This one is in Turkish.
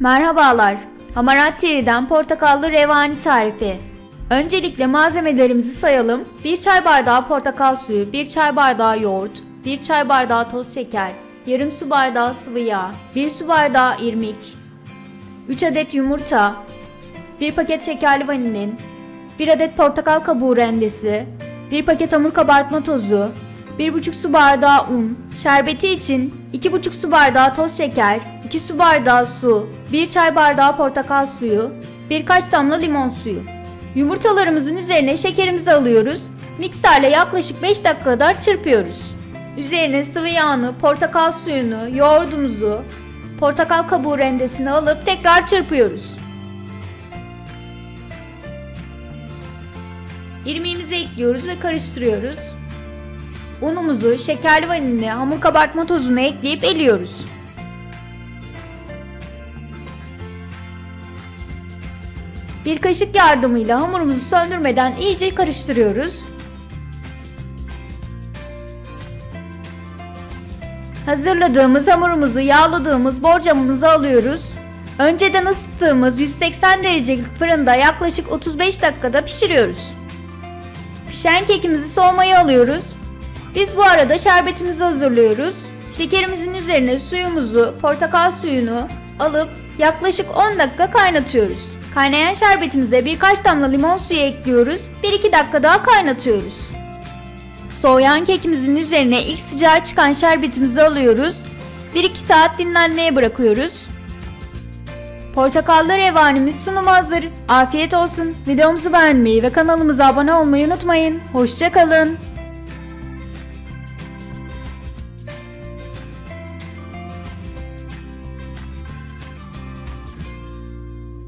Merhabalar. Hamarat TV'den portakallı revani tarifi. Öncelikle malzemelerimizi sayalım. 1 çay bardağı portakal suyu, 1 çay bardağı yoğurt, 1 çay bardağı toz şeker, yarım su bardağı sıvı yağ, 1 su bardağı irmik, 3 adet yumurta, 1 paket şekerli vanilin, 1 adet portakal kabuğu rendesi, 1 paket hamur kabartma tozu, 1,5 su bardağı un, şerbeti için 2,5 su bardağı toz şeker, 2 su bardağı su, 1 çay bardağı portakal suyu, birkaç damla limon suyu. Yumurtalarımızın üzerine şekerimizi alıyoruz. Mikserle yaklaşık 5 dakika kadar çırpıyoruz. Üzerine sıvı yağını, portakal suyunu, yoğurdumuzu, portakal kabuğu rendesini alıp tekrar çırpıyoruz. İrmiğimizi ekliyoruz ve karıştırıyoruz. Unumuzu, şekerli vanilini, hamur kabartma tozunu ekleyip eliyoruz. Bir kaşık yardımıyla hamurumuzu söndürmeden iyice karıştırıyoruz. Hazırladığımız hamurumuzu yağladığımız borcamımıza alıyoruz. Önceden ısıttığımız 180 derecelik fırında yaklaşık 35 dakikada pişiriyoruz. Pişen kekimizi soğumaya alıyoruz. Biz bu arada şerbetimizi hazırlıyoruz. Şekerimizin üzerine suyumuzu, portakal suyunu alıp yaklaşık 10 dakika kaynatıyoruz. Kaynayan şerbetimize birkaç damla limon suyu ekliyoruz. 1-2 dakika daha kaynatıyoruz. Soğuyan kekimizin üzerine ilk sıcağı çıkan şerbetimizi alıyoruz. 1-2 saat dinlenmeye bırakıyoruz. Portakallı revanimiz sunuma hazır. Afiyet olsun. Videomuzu beğenmeyi ve kanalımıza abone olmayı unutmayın. Hoşçakalın.